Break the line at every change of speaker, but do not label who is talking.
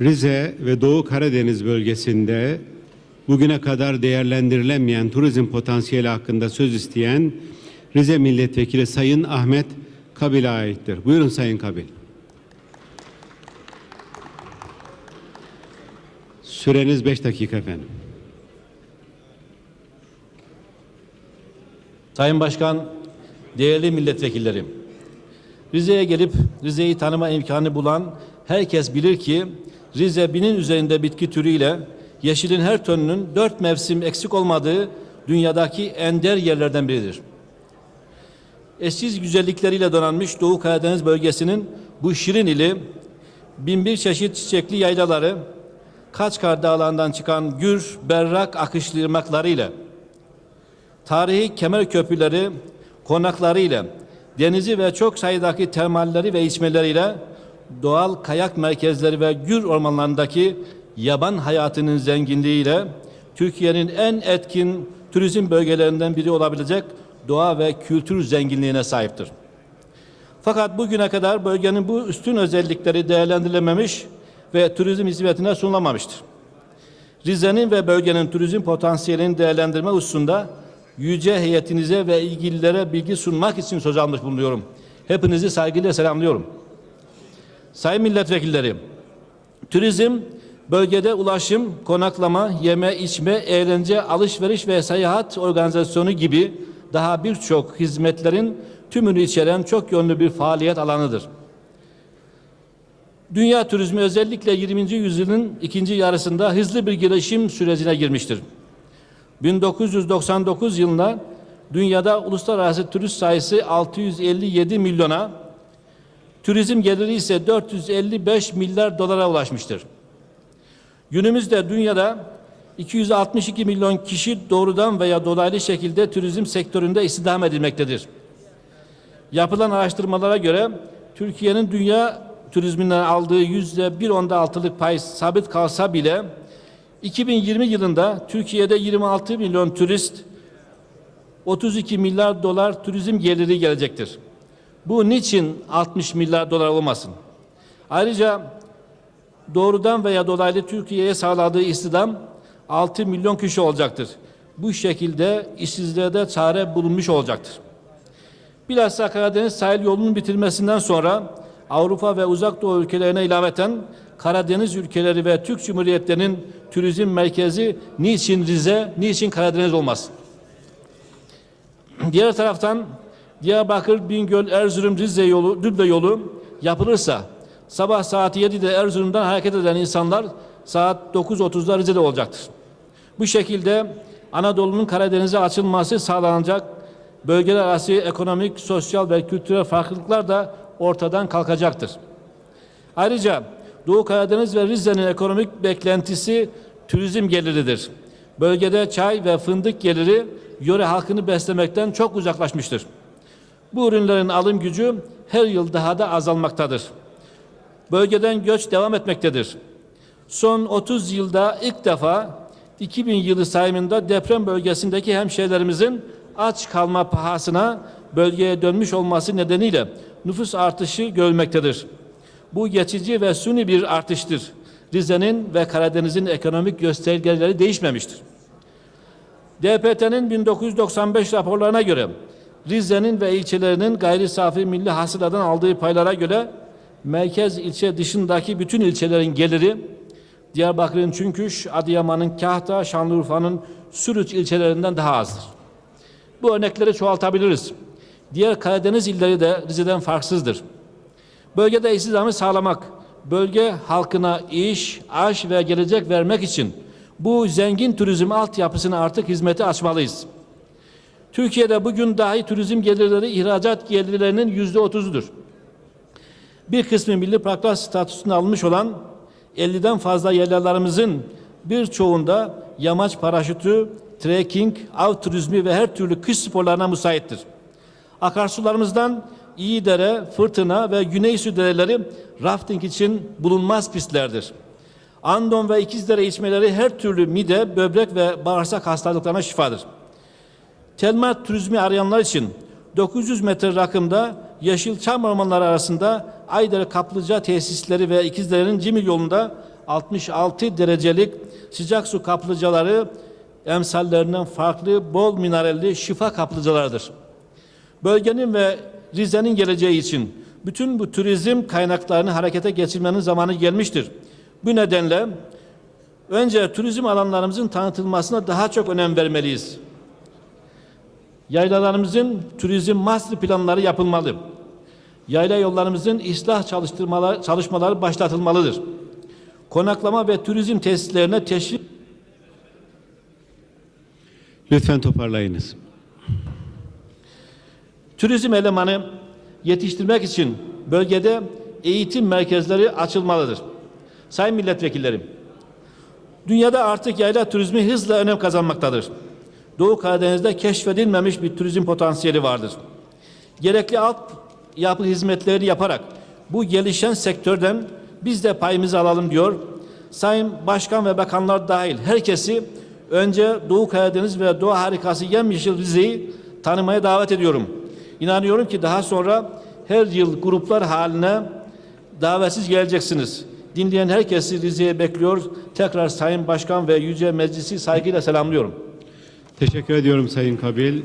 Rize ve Doğu Karadeniz bölgesinde bugüne kadar değerlendirilemeyen turizm potansiyeli hakkında söz isteyen Rize Milletvekili Sayın Ahmet Kabil'e aittir. Buyurun Sayın Kabil. Süreniz 5 dakika efendim.
Sayın Başkan, değerli milletvekillerim. Rize'ye gelip Rize'yi tanıma imkanı bulan herkes bilir ki Rize binin üzerinde bitki türüyle yeşilin her tonunun dört mevsim eksik olmadığı dünyadaki ender yerlerden biridir. Eşsiz güzellikleriyle donanmış Doğu Karadeniz bölgesinin bu şirin ili binbir çeşit çiçekli yaylaları, Kaçkar Dağları'ndan çıkan gür, berrak akışlı ırmaklarıyla tarihi kemer köprüleri, konaklarıyla, denizi ve çok sayıdaki termalleri ve içmeleriyle doğal kayak merkezleri ve gür ormanlarındaki yaban hayatının zenginliğiyle Türkiye'nin en etkin turizm bölgelerinden biri olabilecek doğa ve kültür zenginliğine sahiptir. Fakat bugüne kadar bölgenin bu üstün özellikleri değerlendirilememiş ve turizm hizmetine sunulamamıştır. Rize'nin ve bölgenin turizm potansiyelini değerlendirme hususunda yüce heyetinize ve ilgililere bilgi sunmak için söz almış bulunuyorum. Hepinizi saygıyla selamlıyorum. Sayın milletvekilleri, turizm bölgede ulaşım, konaklama, yeme, içme, eğlence, alışveriş ve seyahat organizasyonu gibi daha birçok hizmetlerin tümünü içeren çok yönlü bir faaliyet alanıdır. Dünya turizmi özellikle 20. yüzyılın ikinci yarısında hızlı bir gelişim sürecine girmiştir. 1999 yılında dünyada uluslararası turist sayısı 657 milyona, turizm geliri ise 455 milyar dolara ulaşmıştır. Günümüzde dünyada 262 milyon kişi doğrudan veya dolaylı şekilde turizm sektöründe istihdam edilmektedir. Yapılan araştırmalara göre Türkiye'nin dünya turizminden aldığı yüzde bir onda altılık pay sabit kalsa bile 2020 yılında Türkiye'de 26 milyon turist 32 milyar dolar turizm geliri gelecektir. Bu niçin 60 milyar dolar olmasın? Ayrıca doğrudan veya dolaylı Türkiye'ye sağladığı istihdam 6 milyon kişi olacaktır. Bu şekilde işsizliğe de çare bulunmuş olacaktır. Bilhassa Karadeniz sahil yolunun bitirmesinden sonra Avrupa ve Uzak Doğu ülkelerine ilaveten Karadeniz ülkeleri ve Türk Cumhuriyetlerinin turizm merkezi niçin Rize, niçin Karadeniz olmaz? Diğer taraftan Diyarbakır, Bingöl, Erzurum, Rize yolu, Düble yolu yapılırsa sabah saat 7'de Erzurum'dan hareket eden insanlar saat 9.30'da Rize'de olacaktır. Bu şekilde Anadolu'nun Karadeniz'e açılması sağlanacak bölgeler arası ekonomik, sosyal ve kültürel farklılıklar da ortadan kalkacaktır. Ayrıca Doğu Karadeniz ve Rize'nin ekonomik beklentisi turizm geliridir. Bölgede çay ve fındık geliri yöre halkını beslemekten çok uzaklaşmıştır. Bu ürünlerin alım gücü her yıl daha da azalmaktadır. Bölgeden göç devam etmektedir. Son 30 yılda ilk defa 2000 yılı sayımında deprem bölgesindeki hemşehrilerimizin aç kalma pahasına bölgeye dönmüş olması nedeniyle nüfus artışı görülmektedir. Bu geçici ve suni bir artıştır. Rize'nin ve Karadeniz'in ekonomik göstergeleri değişmemiştir. DPT'nin 1995 raporlarına göre Rize'nin ve ilçelerinin gayri safi milli hasıladan aldığı paylara göre merkez ilçe dışındaki bütün ilçelerin geliri Diyarbakır'ın Çünküş, Adıyaman'ın Kahta, Şanlıurfa'nın Sürüç ilçelerinden daha azdır. Bu örnekleri çoğaltabiliriz. Diğer Karadeniz illeri de Rize'den farksızdır. Bölgede istihdamı sağlamak, bölge halkına iş, aş ve gelecek vermek için bu zengin turizm altyapısını artık hizmete açmalıyız. Türkiye'de bugün dahi turizm gelirleri ihracat gelirlerinin yüzde otuzudur. Bir kısmı milli parklar statüsüne almış olan 50'den fazla yerlerlerimizin birçoğunda yamaç paraşütü, trekking, av turizmi ve her türlü kış sporlarına müsaittir. Akarsularımızdan İyidere, Fırtına ve Güneysu dereleri rafting için bulunmaz pistlerdir. Andon ve İkizdere içmeleri her türlü mide, böbrek ve bağırsak hastalıklarına şifadır. Telma turizmi arayanlar için 900 metre rakımda Yeşilçam ormanları arasında Aydere Kaplıca tesisleri ve İkizdere'nin Cimil yolunda 66 derecelik sıcak su kaplıcaları emsallerinden farklı bol mineralli şifa kaplıcalarıdır. Bölgenin ve Rize'nin geleceği için bütün bu turizm kaynaklarını harekete geçirmenin zamanı gelmiştir. Bu nedenle önce turizm alanlarımızın tanıtılmasına daha çok önem vermeliyiz. Yaylalarımızın turizm master planları yapılmalı. Yayla yollarımızın ıslah çalıştırmalar, çalışmaları başlatılmalıdır. Konaklama ve turizm tesislerine teşvik
Lütfen toparlayınız.
turizm elemanı yetiştirmek için bölgede eğitim merkezleri açılmalıdır. Sayın milletvekillerim, dünyada artık yayla turizmi hızla önem kazanmaktadır. Doğu Karadeniz'de keşfedilmemiş bir turizm potansiyeli vardır. Gerekli alt yapı hizmetlerini yaparak bu gelişen sektörden biz de payımızı alalım diyor. Sayın Başkan ve bakanlar dahil herkesi önce Doğu Karadeniz ve Doğu harikası yemyeşil Rize'yi tanımaya davet ediyorum. İnanıyorum ki daha sonra her yıl gruplar haline davetsiz geleceksiniz. Dinleyen herkesi Rize'ye bekliyor. Tekrar Sayın Başkan ve Yüce Meclisi saygıyla selamlıyorum.
Teşekkür ediyorum Sayın Kabil.